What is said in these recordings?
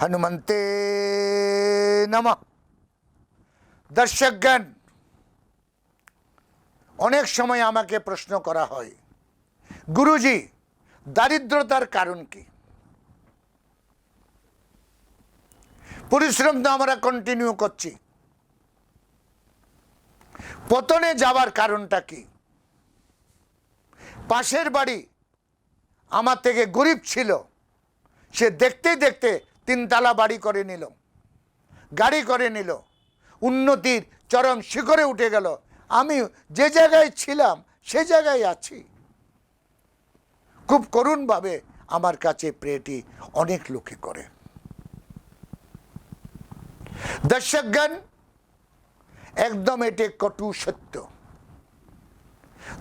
হনুমন্তে নমঃ দর্শকগণ অনেক সময় আমাকে প্রশ্ন করা হয় গুরুজি দারিদ্রতার কারণ কি? পরিশ্রম তো আমরা কন্টিনিউ করছি। পতনে যাওয়ার কারণটা কি? পাশের বাড়ি আমার থেকে গরিব ছিল, সে দেখতে দেখতে তিনতলা বাড়ি করে নিল, গাড়ি করে নিল, উন্নতির চরম শিখরে উঠে গেল। আমি যে জায়গায় ছিলাম, সে জায়গায় আছি। খুব করুণভাবে আমার কাছে প্রেটি অনেক লোকে করে। দর্শকগণ, একদম এটি কটু সত্য।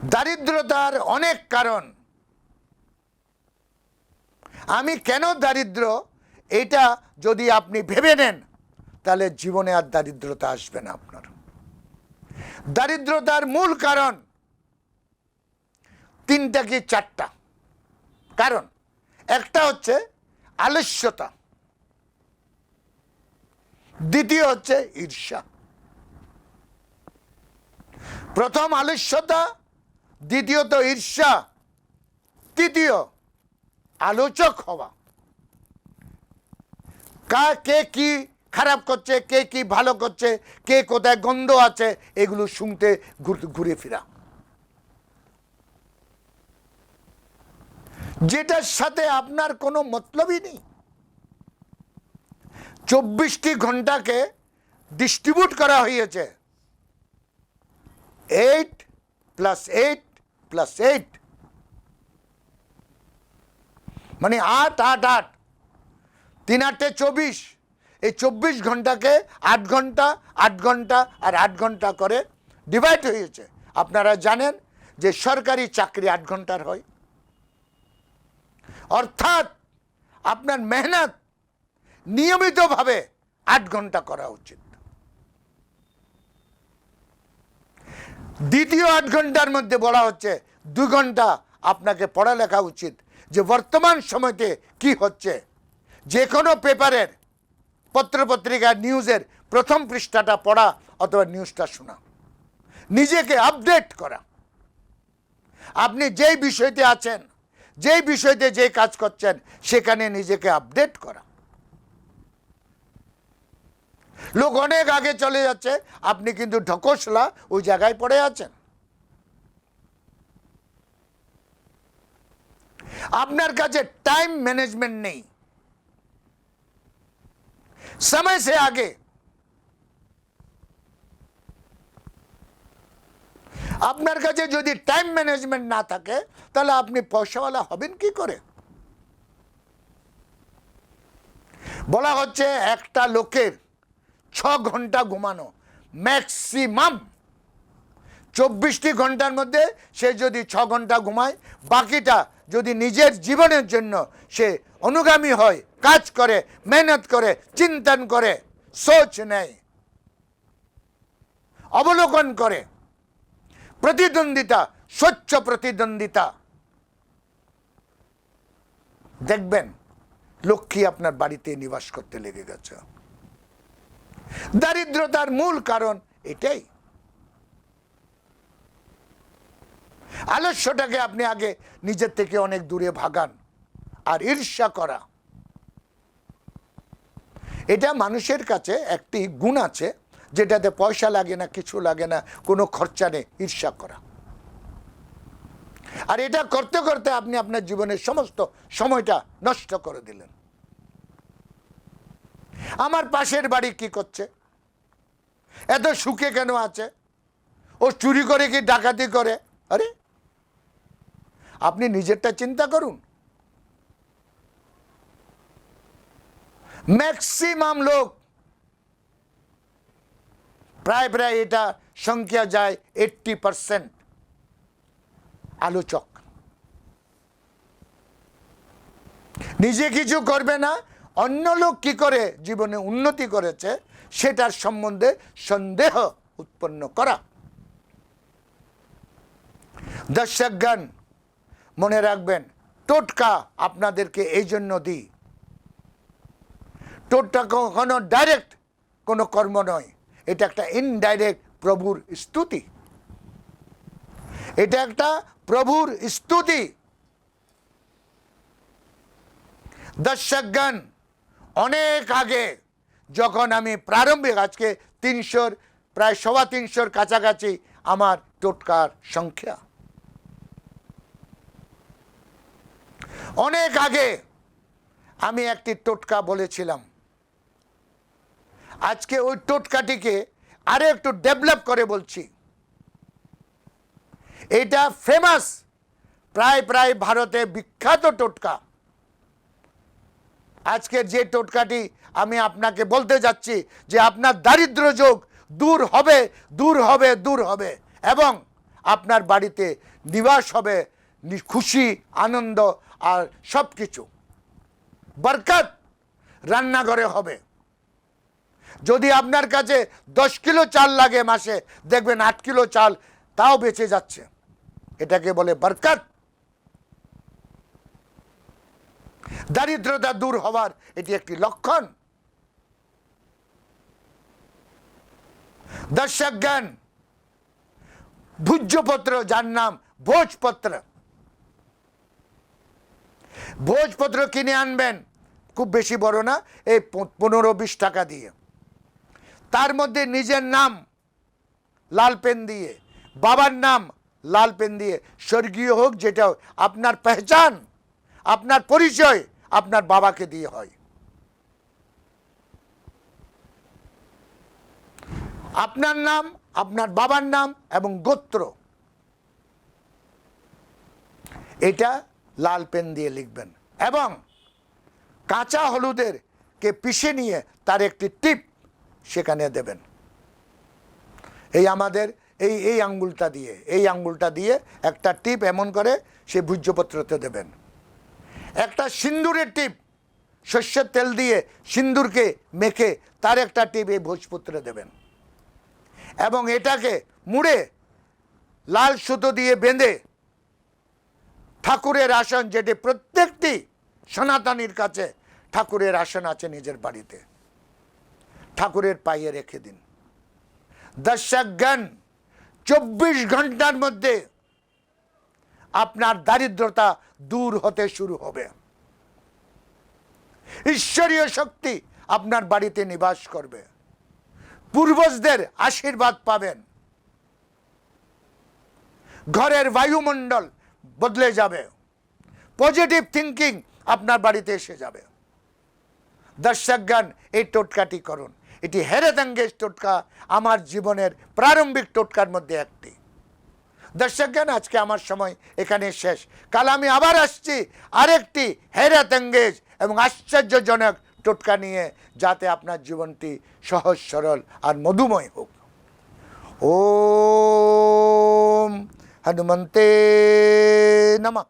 দারিদ্রতার অনেক কারণ। আমি কেন দারিদ্র? এটা যদি আপনি ভেবে নেন, তাহলে জীবনে আর দারিদ্রতা আসবে না আপনার। দারিদ্রতার মূল কারণ তিনটা কি চারটা? কারণ, একটা হচ্ছে আলস্যতা। দ্বিতীয় হচ্ছে ঈর্ষা। প্রথম আলস্যতা দ্বিতীয়ত ঈর্ষা, তৃতীয় আলোচক হওয়া। কা, কে কি খারাপ করছে, কে কি ভালো করছে, কে কোথায় গন্ধ আছে, এগুলো শুনতে ঘুরে ফিরা। যেটার সাথে আপনার কোনো মতলবই নেই। চব্বিশটি ঘন্টাকে ডিস্ট্রিবিউট করা হয়েছে। Eight plus eight plus eight মানে আট আট আট। তিন, আটে চব্বিশ। এই চব্বিশ ঘন্টাকে আট ঘণ্টা আট ঘণ্টা আর আট ঘণ্টা করে ডিভাইড হয়েছে। আপনারা জানেন যে সরকারি চাকরি আট ঘণ্টার হয়। অর্থাৎ আপনার মেহনত নিয়মিতভাবে আট ঘণ্টা করা উচিত। দ্বিতীয় আট ঘণ্টার মধ্যে বলা হচ্ছে, দু ঘণ্টা আপনাকে পড়ালেখা উচিত, যে বর্তমান সময়তে কি হচ্ছে। যে কোনো পেপারের পত্রপত্রিকা নিউজের প্রথম পৃষ্ঠাটা পড়া অথবা নিউজটা শোনা। নিজেকে আপডেট করা। আপনি যেই বিষয়তে আছেন, যেই বিষয়তে যে কাজ করছেন, সেখানে নিজেকে আপডেট করা। লোক অনেক আগে চলে যাচ্ছে আপনি কিন্তু ঢকসলা ওই জায়গায় পড়ে আছেন আপনার কাছে টাইম ম্যানেজমেন্ট নেই समय से आगे আপনার কাছে যদি টাইম ম্যানেজমেন্ট না থাকে তাহলে আপনি পয়সাওয়ালা হবেন কি করে বলা হচ্ছে একটা লোকের ছ ঘণ্টা ঘুমানো ম্যাক্সিমাম চব্বিশটি ঘণ্টার মধ্যে সে যদি ছ ঘণ্টা ঘুমায়, বাকিটা যদি নিজের জীবনের জন্য সে অনুগামী হয়, কাজ করে, মেহনত করে, চিন্তন করে, সোচ নেয়, অবলোকন করে, প্রতিদ্বন্দ্বিতা, স্বচ্ছ প্রতিদ্বন্দ্বিতা। দেখবেন, লক্ষ্মী আপনার বাড়িতে নিবাস করতে লেগে গেছে। দারিদ্রতার মূল কারণ এটাই। আলস্যটাকে আপনি আগে নিজের থেকে অনেক দূরে ভাগান আর ঈর্ষা করা। এটা মানুষের কাছে একটি গুণ আছে, যেটাতে পয়সা লাগে না, কিছু লাগে না, কোনো খরচা নেই, ঈর্ষা করা। আর এটা করতে করতে আপনি আপনার জীবনের সমস্ত সময়টা নষ্ট করে দিলেন। আমার পাশের বাড়ি কি করছে? এত সুখে কেন আছে? ও চুরি করে কি ডাকাতি করে? আরে, আপনি নিজেরটা চিন্তা করুন। ম্যাক্সিমাম লোক প্রায় প্রায় এটা সংখ্যা যায় এইট্টি পারসেন্ট আলোচক। নিজে কিছু করবে না অন্য লোক কি করে জীবনে উন্নতি করেছে, সেটার সম্বন্ধে সন্দেহ উৎপন্ন করা। দর্শকগণ, মনে রাখবেন, টোটকা আপনাদেরকে এই জন্য দিই। টোটকা কখনো ডাইরেক্ট কোনো কর্ম নয়, এটা একটা ইনডাইরেক্ট প্রভুর স্তুতি। এটা একটা প্রভুর স্তুতি। দর্শকগণ অনেক আগে যখন আমি প্রারম্ভিক, আজকে তিনশোর, প্রায় সবা তিনশোর কাছাকাছি আমার টোটকার সংখ্যা। অনেক আগে আমি একটি টোটকা বলেছিলাম। আজকে ওই টোটকাটিকে আরও একটু ডেভেলপ করে বলছি। এটা ফেমাস প্রায় প্রায় ভারতে বিখ্যাত টোটকা। আজকের যে টোটকাটি আমি আপনাকে বলতে যাচ্ছি যে আপনার দারিদ্র যোগ দূর হবে দূর হবে দূর হবে এবং আপনার বাড়িতে নিবাস হবে খুশি, আনন্দ আর সব কিছু বরকত রান্নাঘরে হবে। যদি আপনার কাছে দশ কিলো চাল লাগে মাসে, দেখবেন আট কিলো চাল তাও বেঁচে যাচ্ছে। এটাকে বলে বরকত। দারিদ্রতা দূর হওয়ার এটি একটি লক্ষণ। দর্শক জ্ঞান ভূজ্যপত্র যার নাম ভোজপত্র। ভোজপত্র কিনে আনবেন, খুব বেশি বড় না, এই পনেরো বিশ টাকা দিয়ে। তার মধ্যে নিজের নাম লাল পেন দিয়ে, বাবার নাম লাল পেন দিয়ে, স্বর্গীয় হোক যেটা আপনার পেহচান। আপনার পরিচয় আপনার বাবাকে দিয়ে হয়। আপনার নাম, আপনার বাবার নাম এবং গোত্র। এটা লাল পেন দিয়ে লিখবেন এবং কাঁচা হলুদের কে পিষে নিয়ে তার একটি টিপ সেখানে দেবেন। এই আমাদের, এই এই আঙ্গুলটা দিয়ে, এই আঙ্গুলটা দিয়ে একটা টিপ এমন করে সে ভূজ্যপত্রতে দেবেন। একটা সিন্দুরের টিপ শস্যের তেল দিয়ে সিন্দুরকে মেখে তার একটা টিপ এই ভোজপত্রে দেবেন। এবং এটাকে মুড়ে লাল সুতো দিয়ে বেঁধে ঠাকুরের আসন যেটি প্রত্যেকটি সনাতনীর কাছে ঠাকুরের আসন আছে নিজের বাড়িতে, ঠাকুরের পায়ে রেখে দিন। দর্শক জ্ঞান চব্বিশ ঘণ্টার মধ্যে আপনার দারিদ্রতা দূর হতে শুরু হবে। ঈশ্বরীয় শক্তি আপনার বাড়িতে নিবাস করবে। পূর্বজদের আশীর্বাদ পাবেন। ঘরের বায়ুমণ্ডল বদলে যাবে। পজিটিভ থিঙ্কিং আপনার বাড়িতে এসে যাবে। দর্শক জ্ঞান এই টোটকাটি করুন। এটি হেরেদাঙ্গেজ টোটকা, আমার জীবনের প্রারম্ভিক টোটকার মধ্যে একটি। দর্শক জ্ঞান আজকে আমার সময় এখানে শেষ। কাল আমি আবার আসছি আরেকটি হেরাত এঙ্গেজ এবং আশ্চর্যজনক টোটকা নিয়ে, যাতে আপনার জীবনটি সহজ, সরল আর মধুময় হোক। ও হনুমন্তে নমঃ।